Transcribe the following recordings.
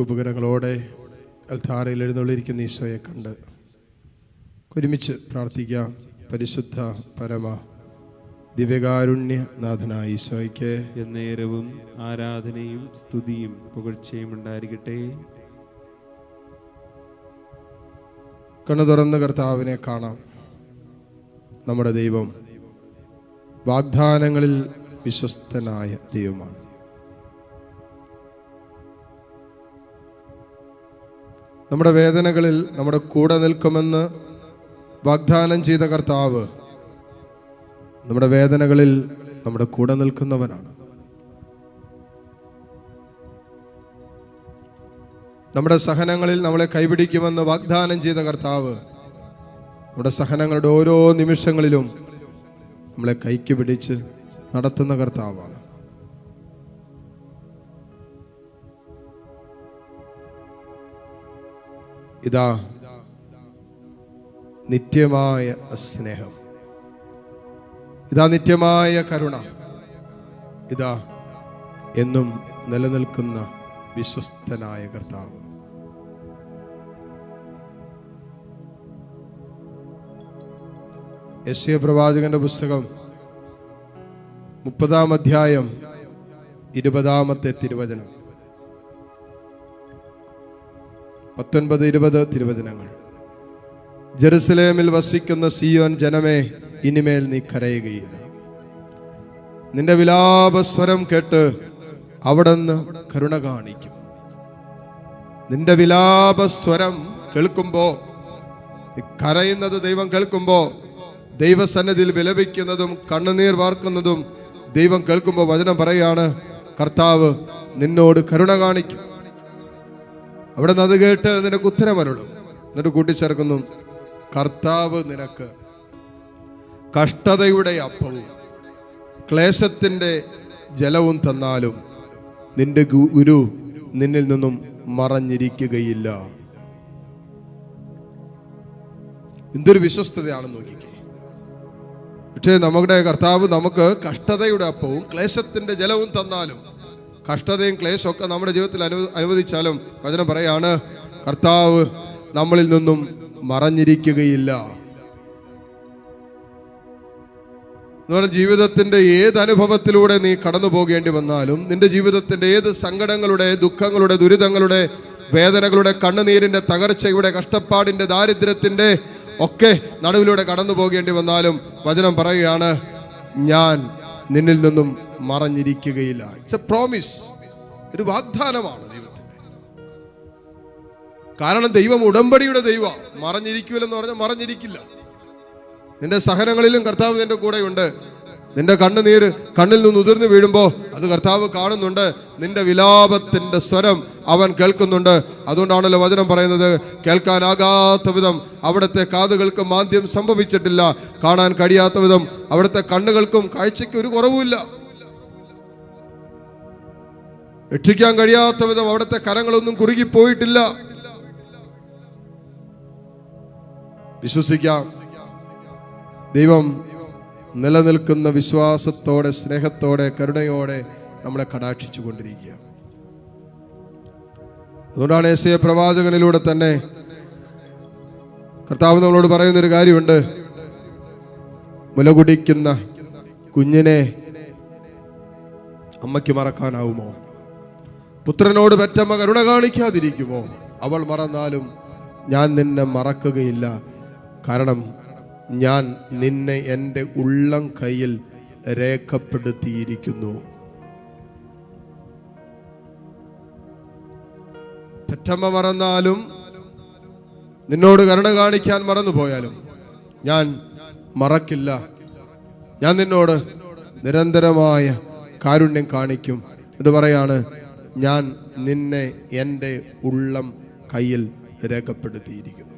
ഉപകരണങ്ങളോടെ അൽത്താറയിൽ എഴുന്നള്ളിരിക്കുന്ന ഈശോയെ കണ്ട് ഒരുമിച്ച് പ്രാർത്ഥിക്കാം. പരിശുദ്ധ പരമ ദിവ്യകാരുണ്യനാഥനായ ഈശോയ്ക്ക് എന്നേരവും ആരാധനയും സ്തുതിയും പുകഴ്ചയും ഉണ്ടായിരിക്കട്ടെ. കണ്ണു തുറന്ന് കർത്താവിനെ കാണാം. നമ്മുടെ ദൈവം വാഗ്ദാനങ്ങളിൽ വിശ്വസ്തനായ ദൈവമാണ്. നമ്മുടെ വേദനകളിൽ നമ്മുടെ കൂടെ നിൽക്കുമെന്ന് വാഗ്ദാനം ചെയ്ത കർത്താവ് നമ്മുടെ വേദനകളിൽ നമ്മുടെ കൂടെ നിൽക്കുന്നവനാണ്. നമ്മുടെ സഹനങ്ങളിൽ നമ്മളെ കൈപിടിക്കുമെന്ന് വാഗ്ദാനം ചെയ്ത കർത്താവ് നമ്മുടെ സഹനങ്ങളുടെ ഓരോ നിമിഷങ്ങളിലും നമ്മളെ കൈക്ക് പിടിച്ച് നടത്തുന്ന കർത്താവാണ്. ഇതാ നിത്യമായ സ്നേഹം. ഇതാ നിത്യമായ കരുണ. ഇതാ എന്നും നിലനിൽക്കുന്ന വിശ്വസ്തനായ കർത്താവ്. യശയ പ്രവാചകന്റെ പുസ്തകം മുപ്പതാം അധ്യായം ഇരുപതാമത്തെ തിരുവചനം. പത്തൊൻപത് ഇരുപത് തിരുവചനങ്ങൾ. ജെറുസലേമിൽ വസിക്കുന്ന സിയോൻ ജനമേ ഇനിമേൽ നീ കരയുകയില്ല. നിന്റെ വിലാപസ്വരം കേട്ട് അവിടുന്ന് കരുണ കാണിക്കും. നിന്റെ വിലാപസ്വരം കേൾക്കുമ്പോ കരയുന്നത് ദൈവം കേൾക്കുമ്പോ ദൈവസന്നിധിയിൽ വിലപിക്കുന്നതും കണ്ണുനീർ വാർക്കുന്നതും ദൈവം കേൾക്കുമ്പോൾ വചനം പറയാണ് കർത്താവ് നിന്നോട് കരുണ കാണിക്കും. അവിടെ നിന്ന് അത് കേട്ട് നിനക്ക് ഉത്തരമരുളും. എന്നിട്ട് കൂട്ടിച്ചേർക്കുന്നു കർത്താവ് നിനക്ക് കഷ്ടതയുടെ അപ്പവും ക്ലേശത്തിന്റെ ജലവും തന്നാലും നിന്റെ ഗുരു നിന്നിൽ നിന്നും മറഞ്ഞിരിക്കുകയില്ല. എന്തൊരു വിശ്വസ്തതയാണെന്ന് നോക്കിക്കേ. പക്ഷേ നമ്മുടെ കർത്താവ് നമുക്ക് കഷ്ടതയുടെ അപ്പവും ക്ലേശത്തിന്റെ ജലവും തന്നാലും കഷ്ടതയും ക്ലേശവും ഒക്കെ നമ്മുടെ ജീവിതത്തിൽ അനു അനുവദിച്ചാലും വചനം പറയാണ് കർത്താവ് നമ്മളിൽ നിന്നും മറഞ്ഞിരിക്കുകയില്ല. ജീവിതത്തിന്റെ ഏത് അനുഭവത്തിലൂടെ നീ കടന്നു പോകേണ്ടി വന്നാലും നിന്റെ ജീവിതത്തിന്റെ ഏത് സങ്കടങ്ങളുടെ ദുഃഖങ്ങളുടെ ദുരിതങ്ങളുടെ വേദനകളുടെ കണ്ണുനീരിന്റെ തകർച്ചയുടെ കഷ്ടപ്പാടിന്റെ ദാരിദ്ര്യത്തിന്റെ ഒക്കെ നടുവിലൂടെ കടന്നു പോകേണ്ടി വന്നാലും വചനം പറയുകയാണ് ഞാൻ നിന്നിൽ നിന്നും മറഞ്ഞിരിക്കുകയില്ല. ഇറ്റ്സ് എ പ്രോമിസ് ഒരു വാഗ്ദാനമാണ് ദൈവത്തിന്റെ. കാരണം ദൈവം ഉടമ്പടിയുടെ ദൈവം. മറഞ്ഞിരിക്കൂലെന്ന് പറഞ്ഞാൽ മറഞ്ഞിരിക്കില്ല. നിന്റെ സഹനങ്ങളിലും കർത്താവ് നിന്റെ കൂടെയുണ്ട്. നിന്റെ കണ്ണുനീര് കണ്ണിൽ നിന്ന് ഉതിർന്നു വീഴുമ്പോൾ അത് കർത്താവ് കാണുന്നുണ്ട്. നിന്റെ വിലാപത്തിന്റെ സ്വരം അവൻ കേൾക്കുന്നുണ്ട്. അതുകൊണ്ടാണല്ലോ വചനം പറയുന്നത് കേൾക്കാനാകാത്ത വിധം അവിടുത്തെ കാതുകൾക്ക് മാന്ദ്യം സംഭവിച്ചിട്ടില്ല. കാണാൻ കഴിയാത്ത വിധം അവിടുത്തെ കണ്ണുകൾക്കും കാഴ്ചയ്ക്ക് ഒരു കുറവുമില്ല. രക്ഷിക്കാൻ കഴിയാത്ത വിധം അവിടുത്തെ കരങ്ങളൊന്നും കുറുകിപ്പോയിട്ടില്ല. വിശ്വസിക്കാം. ദൈവം നിലനിൽക്കുന്ന വിശ്വാസത്തോടെ സ്നേഹത്തോടെ കരുണയോടെ നമ്മളെ കടാക്ഷിച്ചു കൊണ്ടിരിക്കുക. അതുകൊണ്ടാണ് എസ് എ പ്രവാചകനിലൂടെ തന്നെ കർത്താവ് നമ്മളോട് പറയുന്നൊരു കാര്യമുണ്ട്. മുല കുടിക്കുന്ന കുഞ്ഞിനെ അമ്മയ്ക്ക് മറക്കാനാവുമോ? പുത്രനോട് പെറ്റമ്മ കരുണ കാണിക്കാതിരിക്കുമോ? അവൾ മറന്നാലും ഞാൻ നിന്നെ മറക്കുകയില്ല. കാരണം ഞാൻ നിന്നെ എന്റെ ഉള്ളം കയ്യിൽ രേഖപ്പെടുത്തിയിരിക്കുന്നു. പെറ്റമ്മ മറന്നാലും നിന്നോട് കരുണ കാണിക്കാൻ മറന്നുപോയാലും ഞാൻ മറക്കില്ല. ഞാൻ നിന്നോട് നിരന്തരമായ കാരുണ്യം കാണിക്കും എന്ന് പറയാണ് ഞാൻ നിന്നെ എന്റെ ഉള്ളം കയ്യിൽ രേഖപ്പെടുത്തിയിരിക്കുന്നു.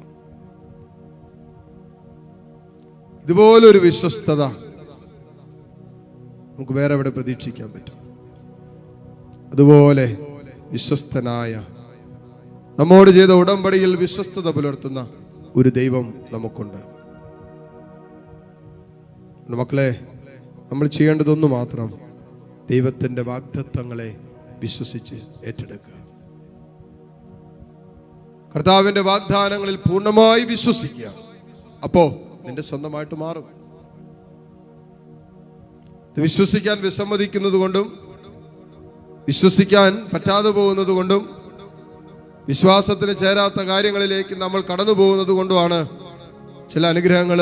ഇതുപോലൊരു വിശ്വസ്തത നമുക്ക് വേറെ എവിടെ പ്രതീക്ഷിക്കാൻ പറ്റും. അതുപോലെ വിശ്വസ്തനായ നമ്മോട് ചെയ്ത ഉടമ്പടിയിൽ വിശ്വസ്തത പുലർത്തുന്ന ഒരു ദൈവം നമുക്കുണ്ട്. മക്കളെ നമ്മൾ ചെയ്യേണ്ടതൊന്നു മാത്രം ദൈവത്തിന്റെ വാഗ്ദത്വങ്ങളെ വിശ്വസിച്ച് ഏറ്റെടുക്കുക. കർത്താവിന്റെ വാഗ്ദാനങ്ങളിൽ പൂർണമായി വിശ്വസിക്കുക. അപ്പോ നിന്റെ സ്വന്തമായിട്ട് മാറും ഇത് വിശ്വസിക്കാൻ വിസമ്മതിക്കുന്നത് കൊണ്ടും വിശ്വസിക്കാൻ പറ്റാതെ പോകുന്നത് കൊണ്ടും വിശ്വാസത്തിന് ചേരാത്ത കാര്യങ്ങളിലേക്ക് നമ്മൾ കടന്നു പോകുന്നത് കൊണ്ടുമാണ് ചില അനുഗ്രഹങ്ങൾ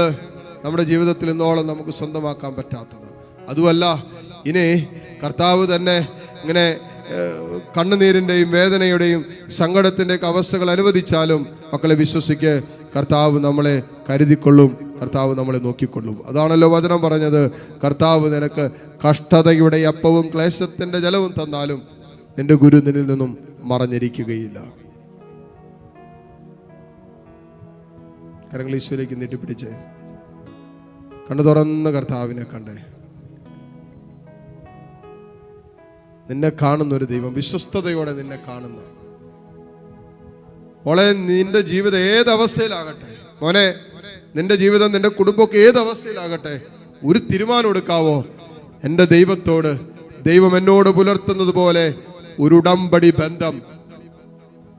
നമ്മുടെ ജീവിതത്തിൽ ഇന്നോളം നമുക്ക് സ്വന്തമാക്കാൻ പറ്റാത്തത്. അതുമല്ല ഇനി കർത്താവ് തന്നെ ഇങ്ങനെ കണ്ണുനീരിന്റെയും വേദനയുടെയും സങ്കടത്തിന്റെയൊക്കെ അവസ്ഥകൾ അനുവദിച്ചാലും മക്കളെ വിശ്വസിക്ക് കർത്താവ് നമ്മളെ കരുതിക്കൊള്ളും കർത്താവ് നമ്മളെ നോക്കിക്കൊള്ളും. അതാണല്ലോ വചനം പറഞ്ഞത്. കർത്താവ് നിനക്ക് കഷ്ടതയുടെ അപ്പവും ക്ലേശത്തിന്റെ ജലവും തന്നാലും നിന്റെ ഗുരു നിന്നിൽ നിന്നും മറഞ്ഞിരിക്കുകയില്ല. കരങ്ങൾ നീട്ടിപ്പിടിച്ച് കണ്ണു തുറന്ന് കർത്താവിനെ കണ്ടേ. നിന്നെ കാണുന്ന ഒരു ദൈവം വിശ്വസ്തയോടെ നിന്നെ കാണുന്ന. മോളെ നിന്റെ ജീവിതം ഏതവസ്ഥയിലാകട്ടെ? മോനെ നിന്റെ ജീവിതം നിന്റെ കുടുംബമൊക്കെ ഏത് അവസ്ഥയിലാകട്ടെ ഒരു തീരുമാനം എടുക്കാവോ? എന്റെ ദൈവത്തോട് ദൈവം എന്നോട് പുലർത്തുന്നത് പോലെ ഒരു ഉടമ്പടി ബന്ധം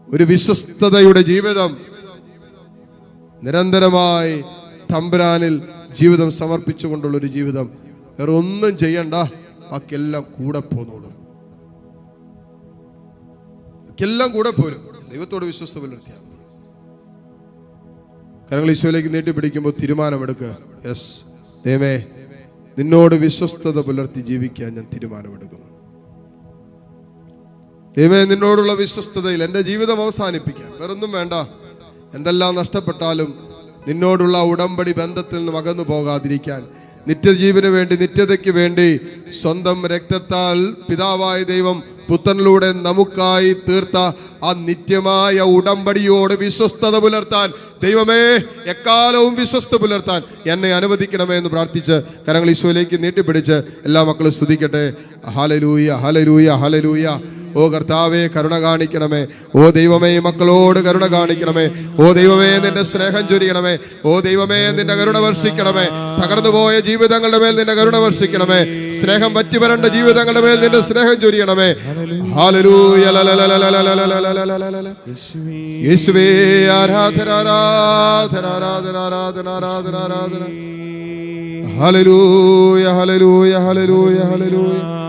ഒരു വിശ്വസ്തതയുടെ ജീവിതം നിരന്തരമായി തമ്പുരാനിൽ ജീവിതം സമർപ്പിച്ചുകൊണ്ടുള്ള ഒരു ജീവിതം. വേറെ ഒന്നും ചെയ്യണ്ട ബാക്കിയെല്ലാം കൂടെ പോന്നോളും. ബാക്കിയെല്ലാം കൂടെ പോരും ദൈവത്തോട് വിശ്വസ്ത പുലർത്തിയാൽ. കരങ്ങൾ ഈശോയിലേക്ക് നീട്ടിപ്പിടിക്കുമ്പോൾ തീരുമാനമെടുക്കുക. യെസ് ദൈവമേ നിന്നോട് വിശ്വസ്തത പുലർത്തി ജീവിക്കാൻ ഞാൻ തീരുമാനമെടുക്കുന്നു. ദൈവമേ നിന്നോടുള്ള വിശ്വസ്തതയിൽ എന്റെ ജീവിതം അവസാനിപ്പിക്കാൻ. വേറൊന്നും വേണ്ട. എന്തെല്ലാം നഷ്ടപ്പെട്ടാലും നിന്നോടുള്ള ഉടമ്പടി ബന്ധത്തിൽ നിന്നും അകന്നു പോകാതിരിക്കാൻ നിത്യജീവന് വേണ്ടി നിത്യതയ്ക്ക് വേണ്ടി സ്വന്തം രക്തത്താൽ പിതാവായ ദൈവം പുത്രനിലൂടെ നമുക്കായി തീർത്ത ആ നിത്യമായ ഉടമ്പടിയോട് വിശ്വസ്തത പുലർത്താൻ ദൈവമേ എക്കാലവും വിശ്വസ്ത പുലർത്താൻ എന്നെ അനുവദിക്കണമേ എന്ന് പ്രാർത്ഥിച്ച് കരങ്ങൾ ഈശോയിലേക്ക് നീട്ടിപ്പിടിച്ച് എല്ലാ മക്കളും സ്തുതിക്കട്ടെ. ഹലലൂയ ഹലലൂയ ഹലലൂയ ഓ കർത്താവെ കരുണ കാണിക്കണമേ. ഓ ദൈവമേ മക്കളോട് കരുണ കാണിക്കണമേ. ഓ ദൈവമേ നിന്റെ സ്നേഹം ചൊരിയണമേ. ഓ ദൈവമേ നിന്റെ കരുണ വർഷിക്കണമേ. തകർന്നുപോയ ജീവിതങ്ങളുടെ മേൽ നിന്റെ കരുണ വർഷിക്കണമേ. സ്നേഹം പറ്റിവരേണ്ട ജീവിതങ്ങളുടെ മേൽ നിന്റെ സ്നേഹം ചൊരിയണമേ. യേശുവേ ഹലലൂയ ഹലലൂയ ഹലലൂയ ഹലലൂയ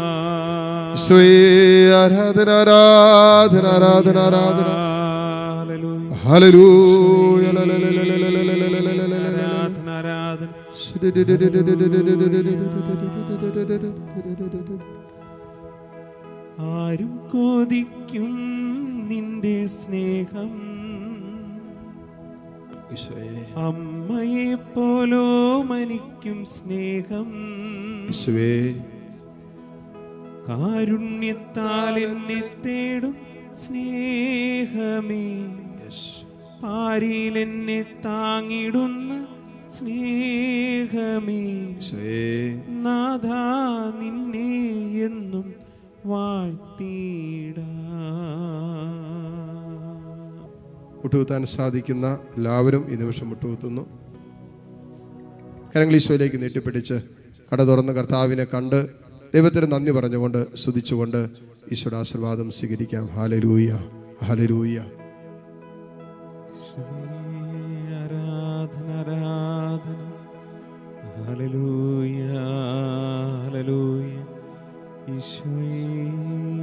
ആരും കോതിക്കും നിന്റെ സ്നേഹം. അമ്മയെ പോലോ മനിക്കും സ്നേഹം. കാരുണ്യത്താൽ എന്നെ തേടും സ്നേഹമേ. പാരിയിൽ എന്നെ താങ്ങിടുന്ന സ്നേഹമേ. നാഥ നിന്നെ എന്നും വാഴ്ത്തിടാ മുട്ടുകുത്താൻ സാധിക്കുന്ന എല്ലാവരും ഈ നിമിഷം മുട്ടുകുത്തുന്നു. കരങ്ങൾ ഈശോയിലേക്ക് നീട്ടിപ്പിടിച്ച് കട തുറന്ന് കർത്താവിനെ കണ്ട് ദൈവത്തിന് നന്ദി പറഞ്ഞുകൊണ്ട് സ്തുതിച്ചുകൊണ്ട് ഈശ്വര ആശീർവാദം സ്വീകരിക്കാം. ഹാലരൂയ ഹാലരൂയ ആരാധന ആരാധന. ഈശോയേ.